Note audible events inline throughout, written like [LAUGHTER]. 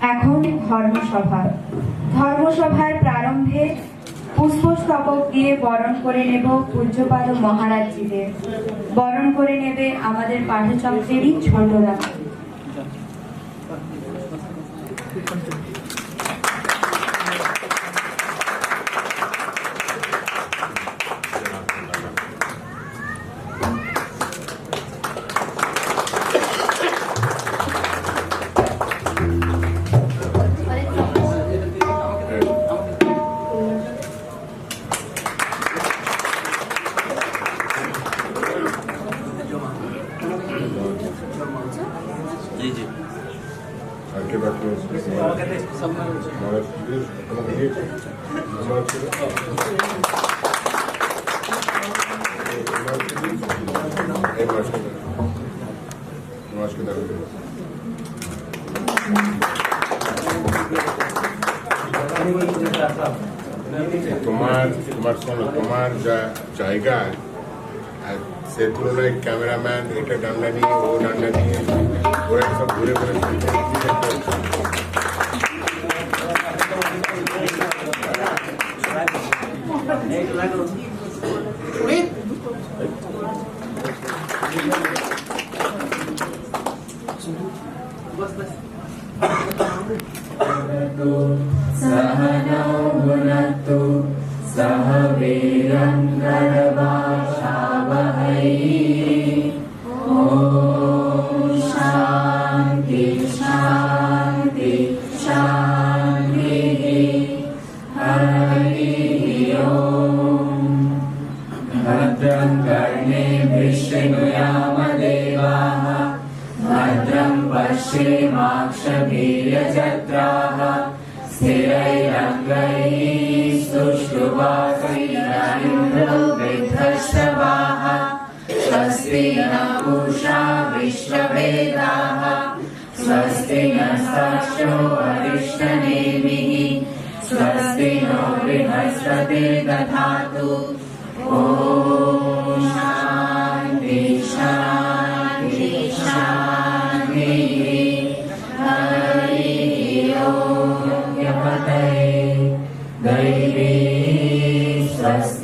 এখন ধর্মসভা। ধর্মসভার প্রারম্ভে পুষ্পস্তবক দিয়ে বরণ করে নেব পূজ্যপাদ মহারাজজিদের। বরণ করে নেবে আমাদের পাঠচক্রেরই ছোটরা। মাসকে দেবে তোমার তোমার শোনো তোমার যা জায়গা আর সে তুলনায় ক্যামেরাম্যান এটা ডান্ডা নিয়ে ও ডান্ডা নিয়ে ওরা সব भद्रं पश्येमाक्षभिर्यजत्राः स्थिरैरङ्गैः सुष्ठुवासैरिन्द्रो विध्वस्तवाः स्वस्ति न पूषा विश्ववेदाः स्वस्ति न साक्षो अरिष्टनेमिः स्वस्ति नो बृहस्पतिर्दधातु। ॐ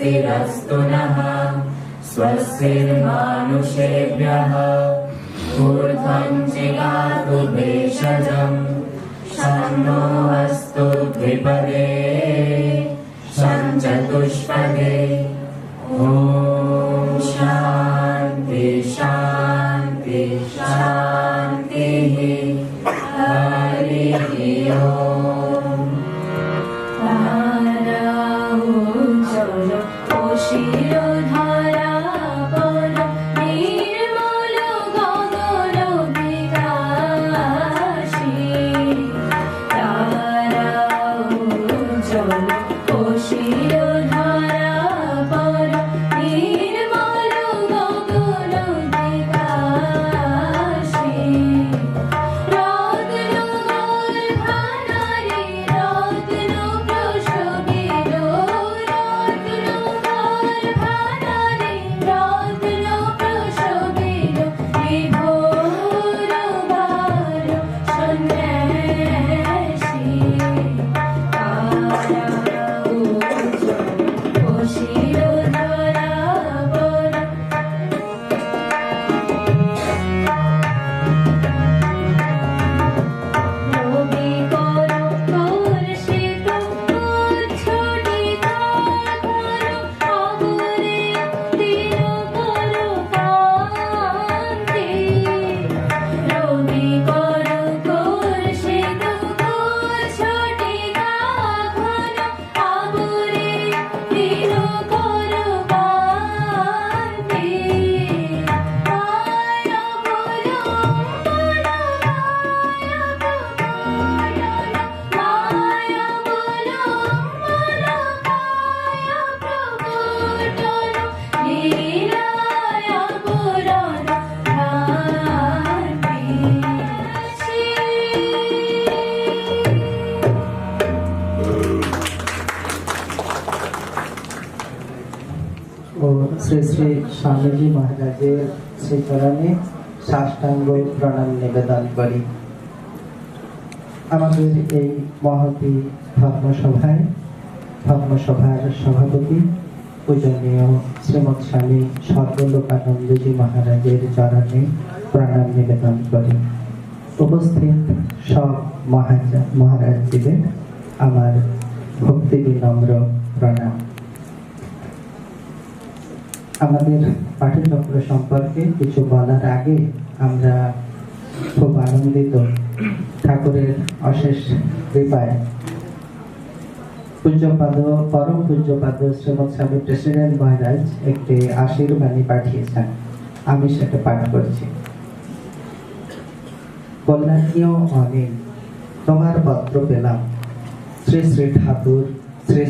स्वस्तिरस्तु नः स्वस्तिर्मानुषेभ्यः ऊर्ध्वं जिगातु भेषजम् शन्नो अस्तु द्विपदे सञ्चतुष्पदे ॐ शान्ति शान्ति शान्तिः हरिः ॐ ও স্বামীজি মহারাজের শ্রীচরণে সাষ্টাঙ্গ প্রণাম নিবেদন করি। আমাদের এই মহতী ধর্মসভায়, ধর্মসভার সভাপতি পূজনীয় শ্রীমৎ স্বামী সর্বলোকানন্দজি মহারাজের চরণে প্রণাম নিবেদন করি। উপস্থিত সব মহাজা মহারাজজিদের আমার ভক্তি বিনম্র প্রণাম। আমাদের পাঠ্যচক্র সম্পর্কে কিছু বলার আগে আমরা খুব আনন্দিত ঠাকুরের অশেষ কৃপায়। পূজ্যপাদ, পরম পূজ্যপাদ শ্রীমৎ স্বামী প্রেসিডেন্ট মহারাজ একটি আশীর্বাণী পাঠিয়েছেন। আমি সেটা পাঠ করছি। কল্যাণীয় অনেক, তোমার পত্র পেলাম। শ্রী শ্রী ঠাকুর, শ্রী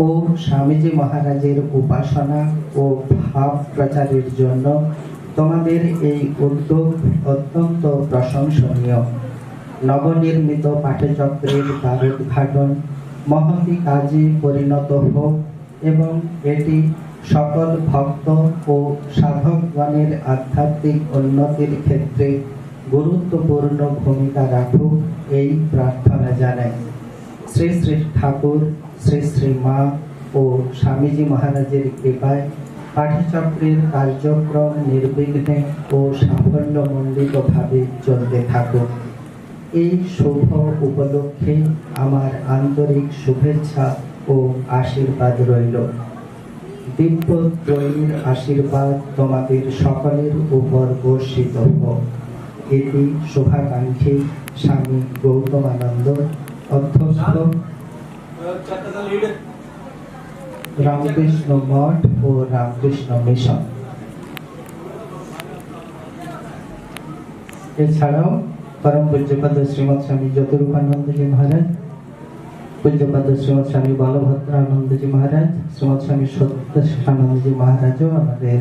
ও স্বামীজি মহারাজের উপাসনা ও ভাব প্রচারের জন্য তোমাদের এই উদ্যোগ অত্যন্ত প্রশংসনীয়। নবনির্মিত পাঠচক্রের দ্বারোদ্ঘাটন মহতি কাজে পরিণত হোক এবং এটি সকল ভক্ত ও সাধকগণের আধ্যাত্মিক উন্নতির ক্ষেত্রে গুরুত্বপূর্ণ ভূমিকা রাখুক এই প্রার্থনা জানাই। শ্রী শ্রী ঠাকুর শ্রী শ্রী মা ও স্বামীজি মহারাজের কৃপায় পাঠচক্রের কার্যক্রম নির্বিঘ্নে ও সাফল্যমণ্ডিতভাবে চলতে থাকুক। এই শুভ উপলক্ষে আমার আন্তরিক শুভেচ্ছা ও আশীর্বাদ রইল। দিব্য ত্রয়ীর আশীর্বাদ তোমাদের সকলের উপর বর্ষিত হোক। এটি শুভাকাঙ্ক্ষী স্বামী গৌতমানন্দ, অধ্যক্ষ রামকৃষ্ণ মঠ ও রামকৃষ্ণ মিশন। এছাড়াও পরম পূজ্যপাদ শ্রীমৎ স্বামী জ্যোতিরূপানন্দজি মহারাজ, পূজ্যপাদ শ্রীমৎ স্বামী বলভদ্রানন্দজি মহারাজ শ্রীমৎ স্বামী সত্যানন্দজি মহারাজও আমাদের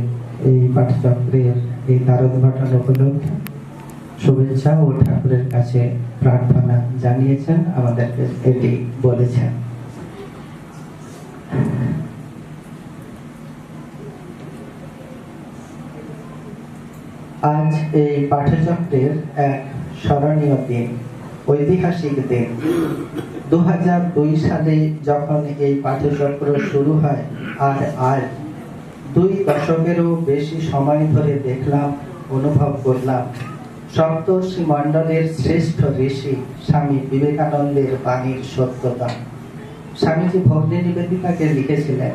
এই পাঠচক্রের এই দ্বারোদ্ঘাটন উপলক্ষে শুভেচ্ছা ও ঠাকুরের কাছে প্রার্থনা জানিয়েছেন, আমাদেরকে এটি বলেছেন। আজ এই পাঠচক্রের এক স্মরণীয় দিন, ঐতিহাসিক দিন। দু সালে যখন এই পাঠচক্র শুরু হয়, আর আজ দুই দশকেরও বেশি সময় ধরে দেখলাম, অনুভব করলাম। সপ্তর্ষি মণ্ডলের শ্রেষ্ঠ ঋষি স্বামী বিবেকানন্দের বাণীর সত্যতা। স্বামীজি ভগ্নী নিবেদিতাকে লিখেছিলেন,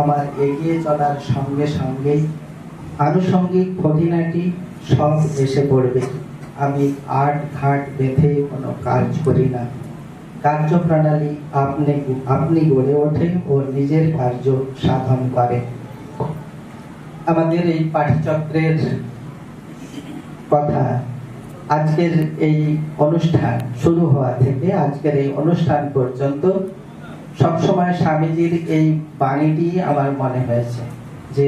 আমার এগিয়ে চলার সঙ্গে সঙ্গেই আনুষঙ্গিক খুঁটিনাটি সব এসে পড়বে। আমি আট ঘাট বেঁধে কোনো কাজ করি না। কার্যপ্রণালী আপনি আপনি গড়ে ওঠে ও নিজের কার্য সাধন করে আমাদের এই পাঠচক্রের কথা, আজকের এই অনুষ্ঠান শুরু হওয়া থেকে আজকের এই অনুষ্ঠান পর্যন্ত সবসময় স্বামীজির এই বাণীটি আমার মনে হয়েছে যে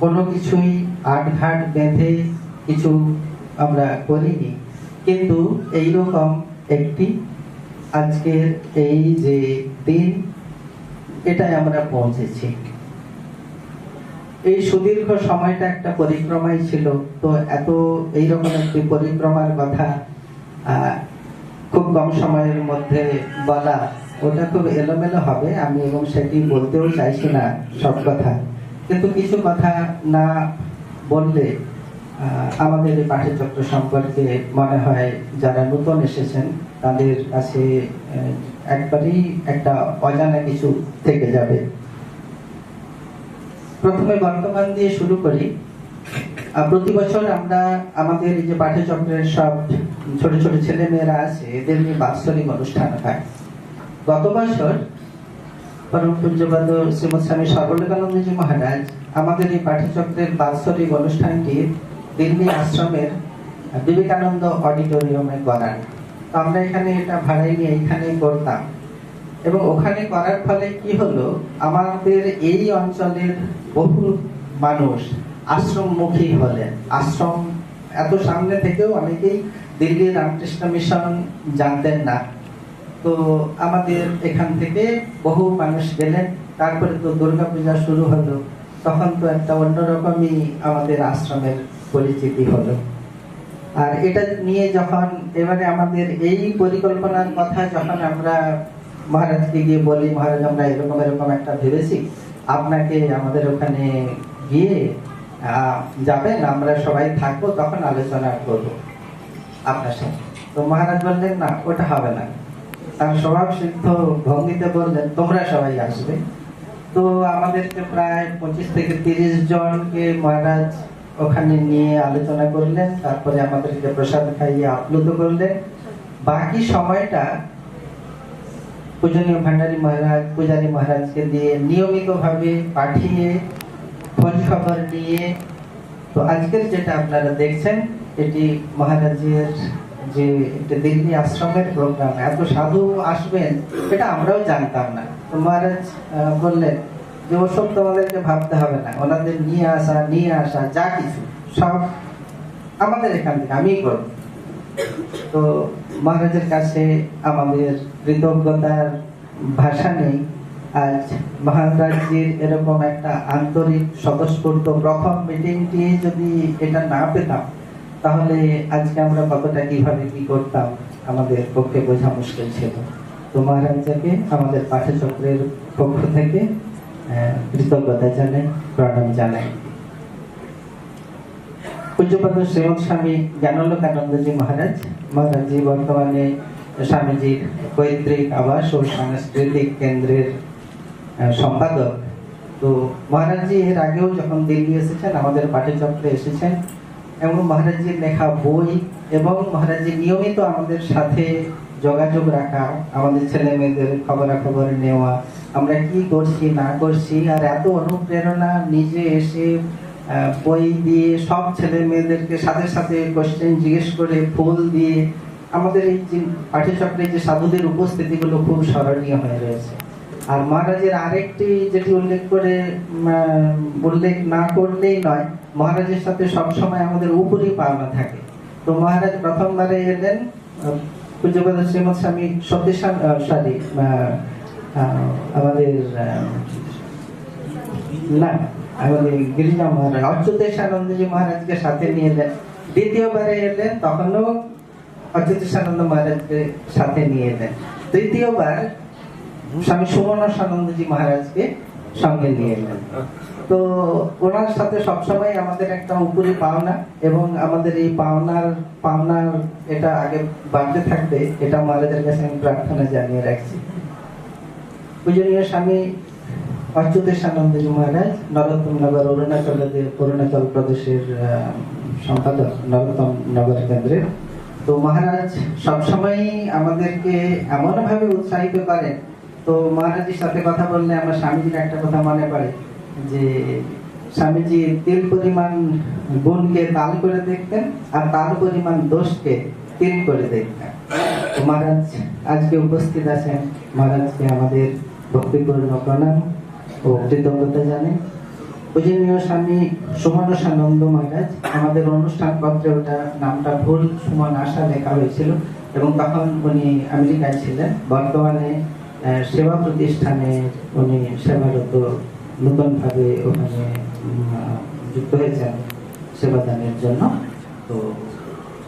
কোনো কিছুই আটঘাট বেঁধে কিছু আমরা করিনি। কিন্তু এইরকম একটি আজকের এই যে দিন, এটাই আমরা পৌঁছেছি। এই সুদীর্ঘ সময়টা একটা পরিক্রমাই ছিল। তো এত এইরকম একটি পরিক্রমার কথা খুব কম সময়ের মধ্যে বলা, ওটা খুব এলোমেলো হবে। আমি এবং সেটি বলতেও চাইছি না সব কথা। কিন্তু কিছু কথা না বললে আমাদের এই পাঠ্যচক্র সম্পর্কে মনে হয় যারা নতুন এসেছেন, তাদের কাছে একবারেই একটা অজানা কিছু থেকে যাবে। প্রথমে বর্তমান দিয়ে শুরু করি। প্রতি বছর আমরা আমাদের যে পাঠ্যচক্রের সব ছোট ছোট ছেলে মেয়েরা আছে, এদের নিয়ে বাৎসরিক অনুষ্ঠান হয়। গত বছর মহারাজ আমাদের এই পাঠ্যচক্রের বাৎসরিক অনুষ্ঠানটি দিল্লি আশ্রমের বিবেকানন্দ অডিটোরিয়ামে করান। তো আমরা এখানে এটা ভাড়াই নিয়ে এইখানেই করতাম। এবং ওখানে করার ফলে কি হলো, আমাদের এই অঞ্চলের বহু মানুষ আশ্রমমুখী হলেন। আশ্রম এত সামনে থেকেও অনেকেই দিল্লি রামকৃষ্ণ মিশন জানতেন না। তো আমাদের এখান থেকে বহু মানুষ গেলেন। তারপরে তো দুর্গাপূজা শুরু হলো। তখন তো একটা অন্যরকমই আমাদের আশ্রমের পরিচিতি হলো। আর এটা নিয়ে যখন এবারে আমাদের এই পরিকল্পনার কথা যখন আমরা মহারাজকে গিয়ে বলি, মহারাজ, আমরা এরকম এরকম একটা ভেবেছি। আপনাকে আমাদের ওখানে গিয়ে যাবেন, আমরা সবাই থাকব, তখন আলোচনা করব আপনার সাথে তো মহারাজ বললেন, না, ওটা হবে না। তার স্বভাব সিদ্ধ ভঙ্গিতে বললেন, তোমরা সবাই আসবে। তো আমাদেরকে প্রায় পঁচিশ থেকে তিরিশ জনকে মহারাজ ওখানে নিয়ে আলোচনা করলেন, তারপরে আমাদেরকে প্রসাদ খাইয়ে আপ্লুত করলেন। বাকি সময়টা পূজনীয় ভান্ডারী মহারাজ, পূজারী মহারাজকে দিয়ে নিয়মিতভাবে পাঠিয়ে খোঁজ খবর নিয়ে, তো আজকের যেটা আপনারা দেখছেন, এটি মহারাজের যে একটা দিল্লি আশ্রমের প্রোগ্রাম এত সাধু আসবেন এটা আমরাও জানতাম না। তো মহারাজ বললেন, যে ওসব তোমাদেরকে ভাবতে হবে না। ওনাদের নিয়ে আসা নিয়ে আসা, যা কিছু, সব আমাদের এখান থেকে, আমিই করব। তো মহারাজের কাছে আমাদের কৃতজ্ঞতার ভাষা নেই। আজ মহারাজজির এরকম একটা আন্তরিক স্বতঃস্ফূর্ত প্রথম মিটিংটি যদি এটা না পেতাম তাহলে আজকে আমরা কতটা কীভাবে কি করতাম, আমাদের পক্ষে বোঝা মুশকিল ছিল। তো মহারাজকে আমাদের পাঠচক্রের পক্ষ থেকে কৃতজ্ঞতা জানাই, প্রণাম জানাই। পূজ্যপাদ শ্রীমৎ স্বামী জ্ঞানলোকানন্দজি মহারাজ, মহারাজজি বর্তমানে স্বামীজির পৈতৃক আবাস ও সাংস্কৃতিক কেন্দ্রের সম্পাদক। তো মহারাজজি এর আগেও যখন দিল্লি এসেছেন, আমাদের পাঠ্যচক্রে এসেছেন এবং মহারাজজির লেখা বই এবং মহারাজজি নিয়মিত আমাদের সাথে যোগাযোগ রাখা, আমাদের ছেলে মেয়েদের খবরাখবর নেওয়া, আমরা কি করছি, না করছি, আর এত অনুপ্রেরণা নিজে এসে বই দিয়ে সব ছেলে মেয়েদেরকে সাথে সাথে কোশ্চেন জিজ্ঞেস করে, ফুল দিয়ে, আমাদের এই যে পাঠ্যচক্রে যে সাধুদের উপস্থিতিগুলো খুব স্মরণীয় হয়ে রয়েছে। আর মহারাজের আরেকটি যেটি উল্লেখ করে উল্লেখ না করলেই নয় মহারাজের সাথে সবসময় আমাদের উপরই পাওনা থাকে। তো মহারাজ প্রথমবারে এলেন পূজ্যপাদ শ্রীমৎ স্বামী সতীশান সরি আমাদের না, আমাদের গিরিজা মহারাজ, অচ্যুতেশানন্দজি মহারাজকে সাথে নিয়ে এলেন। দ্বিতীয়বারে এলেন, তখনও অচ্যুতেশানন্দ মহারাজকে সাথে নিয়ে এলেন। তৃতীয়বার স্বামী সুবর্ণ সানন্দজি মহারাজকে সঙ্গে নিয়ে এলেন। তো ওনার সাথে সবসময় আমাদের একটা উপরি পাওনা এবং আমাদের এই পাওনার পাওনার এটা আগে বাড়তে থাকবে, এটা মহারাজের কাছে আমি প্রার্থনা জানিয়ে রাখছি। পূজনীয় স্বামী অচ্যুতেশানন্দজি মহারাজ নরোত্তম নগর অরুণাচল অরুণাচল প্রদেশের সম্পাদক নরোত্তম নগর কেন্দ্রের। তো মহারাজ সবসময় আমাদেরকে এমন ভাবে উৎসাহিত করেন। তো মহারাজের সাথে কথা বললে আমার স্বামীজির একটা কথা মনে পড়ে। যে স্বামীজি তিল পরিমাণ গুণকে তাল করে দেখতেন আর তাল পরিমাণ দোষকে তিল করে দেখতেন। মহারাজ আজকে উপস্থিত আছেন। মহারাজকে আমাদের ভক্তিপূর্ণ প্রণাম ও কৃতজ্ঞতা জানাই। পূজনীয় স্বামী সুমন সানন্দ মহারাজ, আমাদের অনুষ্ঠান পত্রে ওটা নামটা ভুল, সুমন আশা লেখা হয়েছিল এবং তখন উনি আমেরিকায় ছিলেন। বর্তমানে সেবা প্রতিষ্ঠানে উনি সেবারত নতুনভাবে ওখানে যুক্ত হয়েছেন সেবাদানের জন্য। তো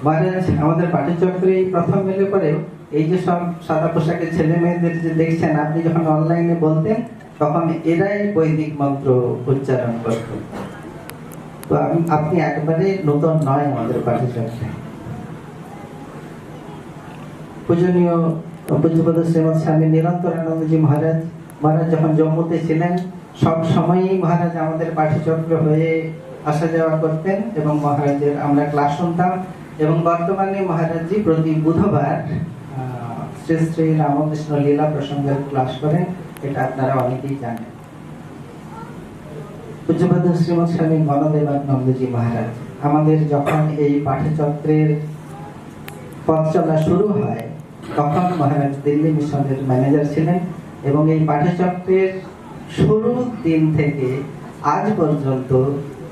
মহারাজ, আমাদের পাঠ্যচক্রে এই প্রথম মেলে পরে এই যে সব সাদা পোশাকের ছেলে মেয়েদের যে দেখছেন, আপনি যখন অনলাইনে বলতেন, তখন এরাই বৈদিক মন্ত্র উচ্চারণ করত তো আপনি একবারে নতুন নয় আমাদের পাঠ্যচক্রে পূজনীয় পূজ্যপদ শ্রীমৎ স্বামী নিরন্তরানন্দজি মহারাজ মহারাজ যখন জম্মুতে ছিলেন সব সময়ই মহারাজ আমাদের পাঠ্যচক্র হয়ে আসা যাওয়া করতেন এবং মহারাজের আমরা ক্লাস শুনতাম এবং বর্তমানে মহারাজজি প্রতি বুধবার শ্রী শ্রী রামকৃষ্ণ লীলা প্রসঙ্গের ক্লাস করেন, এটা আপনারা অনেকেই জানেন। শ্রীমৎ স্বামী গণদেবানন্দজি মহারাজ, আমাদের যখন এই পাঠ্যচক্রের পথ চলা শুরু হয়, তখন মহারাজ দিল্লি মিশনের ম্যানেজার ছিলেন এবং এই পাঠ্যচক্রের শুরুর দিন থেকে আজ পর্যন্ত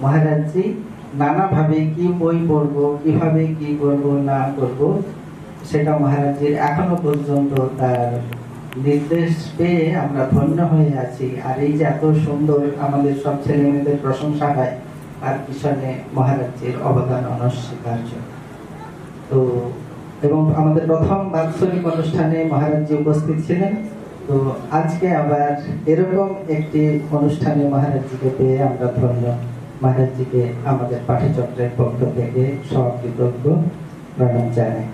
মহারাজজি, নানাভাবে কি বই পড়ব, কীভাবে কি করব, না করব, সেটা মহারাজজির এখনও পর্যন্ত তার নির্দেশ পেয়ে আমরা ধন্য হয়ে আছি। আর এই যে এত সুন্দর আমাদের সব ছেলে মেয়েদের প্রশংসা হয়, তার পিছনে মহারাজজির অবদান অনস্বীকার্য। তো, এবং আমাদের প্রথম বাৎসরিক অনুষ্ঠানে মহারাজজি উপস্থিত ছিলেন। তো আজকে আবার এরকম একটি অনুষ্ঠানে মহারাজজিকে পেয়ে আমরা ধন্য। মহারাজজিকে আমাদের পাঠচক্রের পক্ষ থেকে সব কৃতজ্ঞ প্রণাম জানাই।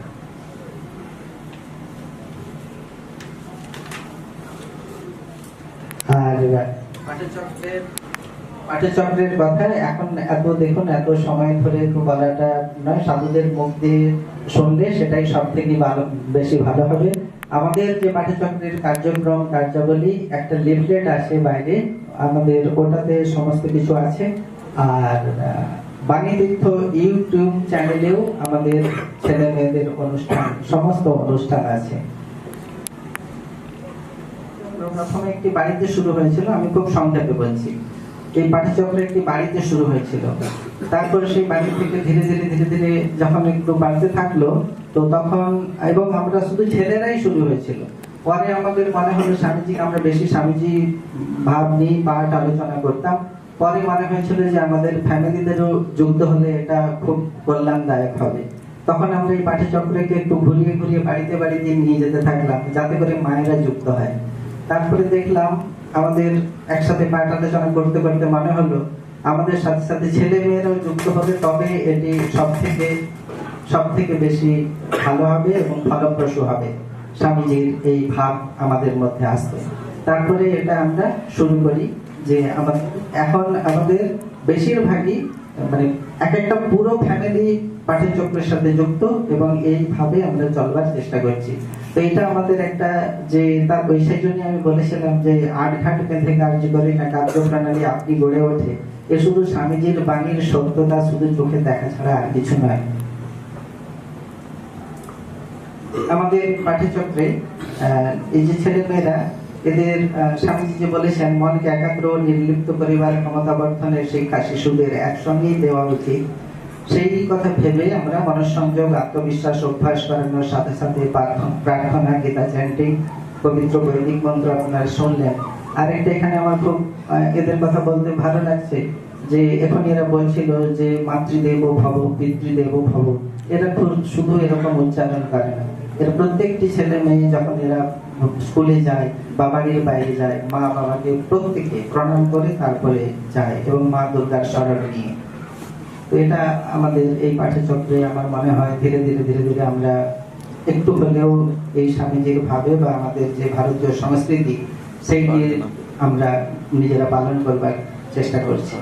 এখন এত দেখুন, এত সময় ধরে বলাটা নয়, সাধুদের মুখ শুনলে সেটাই সব থেকে ভালো বেশি ভালো হবে। আমাদের যে পাঠচক্রের কার্যক্রম কার্যাবলী একটা লিফলেট আছে বাইরে আমাদের ওটাতে সমস্ত কিছু আছে। আর আহ, বাণী তীর্থ ইউটিউব চ্যানেলেও আমাদের ছেলে মেয়েদের অনুষ্ঠান সমস্ত অনুষ্ঠান আছে। প্রথমে একটি বাড়িতে শুরু হয়েছিল আমি খুব সংক্ষেপে বলছি। এই পাঠচক্র একটি বাড়িতে শুরু হয়েছিল। তারপরে সেই বাড়ি থেকে ধীরে ধীরে ধীরে ধীরে যখন একটু বাড়তে থাকল তো তখন এবং আমরা শুধু ছেলেরাই শুরু হয়েছিল। পরে আমাদের মনে হলো স্বামীজি আমরা বেশি স্বামীজি ভাব নিয়ে পাঠ আলোচনা করতাম। পরে মনে হয়েছিল যে আমাদের ফ্যামিলিদেরও যুক্ত হলে এটা খুব কল্যাণদায়ক হবে। তখন আমরা এই পাঠচক্রকে একটু ঘুরিয়ে ঘুরিয়ে বাড়িতে বাড়িতে নিয়ে যেতে থাকলাম, যাতে করে মায়েরা যুক্ত হয়। তারপরে দেখলাম আমাদের একসাথে পাঠ আলোচনা করতে করতে মনে হলো, আমাদের সাথে সাথে ছেলে মেয়েরাও যুক্ত হবে, তবে এটি সব থেকে সব থেকে বেশি ভালো হবে এবং ফলপ্রসূ হবে। স্বামীজির এই ভাব আমাদের মধ্যে আসবে। তারপরে এটা আমরা শুরু করি যে আমাদের এখন আমাদের বেশিরভাগই মানে এক একটা পুরো ফ্যামিলি পাঠের চক্রের সাথে যুক্ত এবং এইভাবে আমরা চলবার চেষ্টা করছি। তো এটা আমাদের একটা যে তার সেই জন্য আমি বলেছিলাম যে আট ঘাট বেঁধে কার্য করে না কার্য প্রণালী আপনি গড়ে ওঠে। এ শুধু স্বামীজির বাণীর সত্যতা শুধু চোখে দেখা ছাড়া আর কিছু নয়। আমাদের পাঠ্যচক্রে এই যে ছেলে মেয়েরা, এদের স্বামীজি যে বলেছেন, মনকে একাগ্র, নির্লিপ্ত করিবার ক্ষমতা বর্ধনের শিক্ষা শিশুদের একসঙ্গেই দেওয়া উচিত। সেই কথা ভেবে আমরা মনঃসংযোগ, আত্মবিশ্বাস, অভ্যাস করানোর সাথে সাথে প্রার্থনা, গীতা চ্যান্টিং পবিত্র বৈদিক মন্ত্র আপনারা শুনলেন। আর একটা এখানে আমার খুব এদের কথা বলতে ভালো লাগছে, যে এখন এরা বলছিল যে মাতৃদেব ভব, পিতৃদেব ভব। এরা খুব- শুধু এরকম উচ্চারণ করে না। এর প্রত্যেকটি ছেলে মেয়ে যখন এরা স্কুলে যায় বা বাড়ির বাইরে যায়, মা বাবাকে প্রত্যেকে প্রণাম করে তারপরে যায় এবং মা দুর্গার স্মরণ নিয়ে। তো এটা আমাদের এই পাঠ্যচক্রে আমার মনে হয় ধীরে ধীরে ধীরে ধীরে আমরা একটু হলেও এই স্বামীজির ভাবে বা আমাদের যে ভারতীয় সংস্কৃতি সেইটি আমরা নিজেরা পালন করবার চেষ্টা করছি।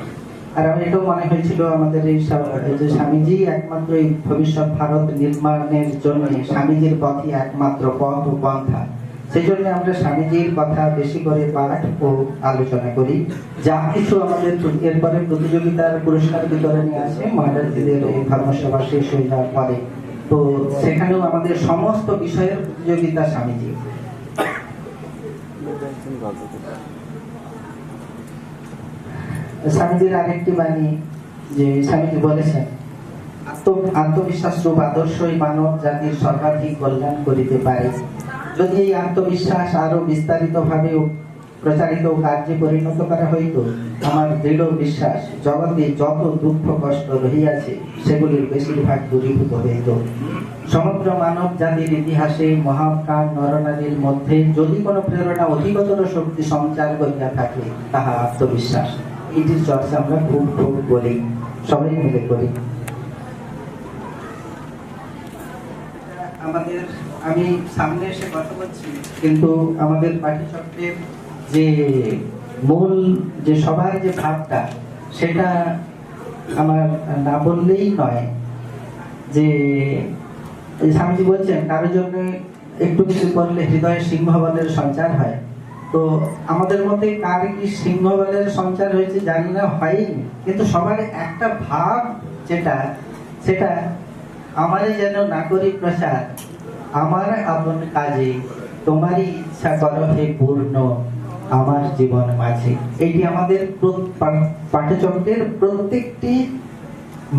আর আমার এটাও মনে হয়েছিল আমাদের এই যে স্বামীজি একমাত্র এই ভবিষ্যৎ ভারত নির্মাণের জন্য স্বামীজির পথই একমাত্র পথ ও পন্থা। সেই জন্য আমরা স্বামীজির কথা বেশি করে পাঠ ও আলোচনা করি। যা কিছু আমাদের এরপরে প্রতিযোগিতার পুরস্কার বিতরণী আছে মহারাজদের এই ধর্মসভা শেষ হয়ে যাওয়ার পরে। তো সেখানেও আমাদের সমস্ত বিষয়ের প্রতিযোগিতা স্বামীজি [COUGHS] স্বামীজির আরেকটি বাণী যে স্বামীজি বলেছেন, আত্ম আত্মবিশ্বাস রূপ আদর্শই মানব জাতির সর্বাধিক কল্যাণ করিতে পারে। যদি এই আত্মবিশ্বাস আরও বিস্তারিত ভাবে প্রচারিত কার্যে পরিণত করা হইত, আমার দৃঢ় বিশ্বাস জগতে যত দুঃখ কষ্ট রহিয়াছে, সেগুলির বেশিরভাগ দূরীভূত হইত। সমগ্র মানব জাতির ইতিহাসে মহাপ্রাণ নরনারীর মধ্যে যদি কোনো প্রেরণা অধিকতর শক্তি সঞ্চার করিয়া থাকে, তাহা আত্মবিশ্বাস। এটির চর্চা আমরা খুব খুব করি সবাই মিলে করি আমাদের, আমি সামনে এসে কথা বলছি, কিন্তু আমাদের পাঠ্যচক্রের যে মূল, যে সবার যে ভাবটা, সেটা আমার না বললেই নয় যে, স্বামীজি বলছেন, কারোর জন্য একটু কিছু করলে হৃদয়ে সিংহবলের সঞ্চার হয়। তো আমাদের মধ্যে কার কি সিংহবলের সঞ্চার হয়েছে জানি না, হয়নি। কিন্তু সবার একটা ভাব যেটা, সেটা আমারে যেন নাগরিক প্রচার আমার আপন কাজে, তোমারই ইচ্ছা করো হে পূর্ণ, আমার জীবন মাঝে। এটি আমাদের পাঠ্যচক্রের প্রত্যেকটি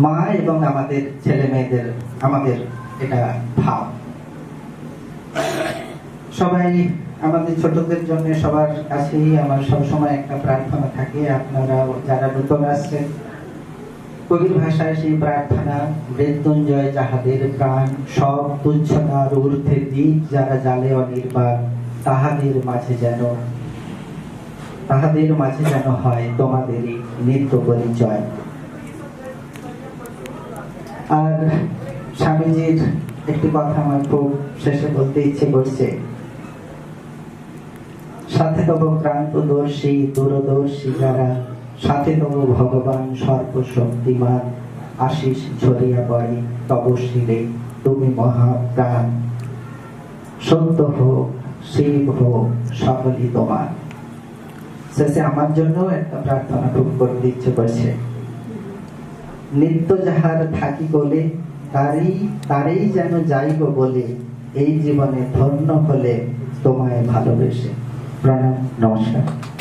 মা এবং আমাদের ছেলে মেয়েদের, আমাদের এটা ভাব। সবাই আমাদের ছোটদের জন্য সবার কাছেই আমার সবসময় একটা প্রার্থনা থাকে। আপনারা যারা নতুন আসছেন, কবির ভাষায় সেই প্রার্থনা, মৃত্যুঞ্জয় যাহাদের প্রাণ, সব তুচ্ছতার ঊর্ধ্বে দিক, যারা জালে অনির্বাণ, তাহাদের মাঝে যেন, তাহাদের মাঝে যেন হয় তোমাদেরই নিত্য পরিচয়। আর স্বামীজির একটি কথা আমার খুব শেষে বলতে ইচ্ছে করছে। সাথে তব ক্রান্তদর্শী দূরদর্শী যারা। সাথে তব ভগবান সর্বশক্তিমান। আশিস ঝরিয়া পড়ে তব শিরে তুমি মহাপ্রাণ। সত্য হোক, শিব হোক, সকলই তোমার। শেষে আমার জন্য একটা প্রার্থনা খুব করতে ইচ্ছে করছে। নিত্য যাহার থাকি বলে, তারই তারই যেন যাইব বলে, এই জীবনে ধন্য হলে তোমায় ভালোবেসে। প্রণাম নমস্কার।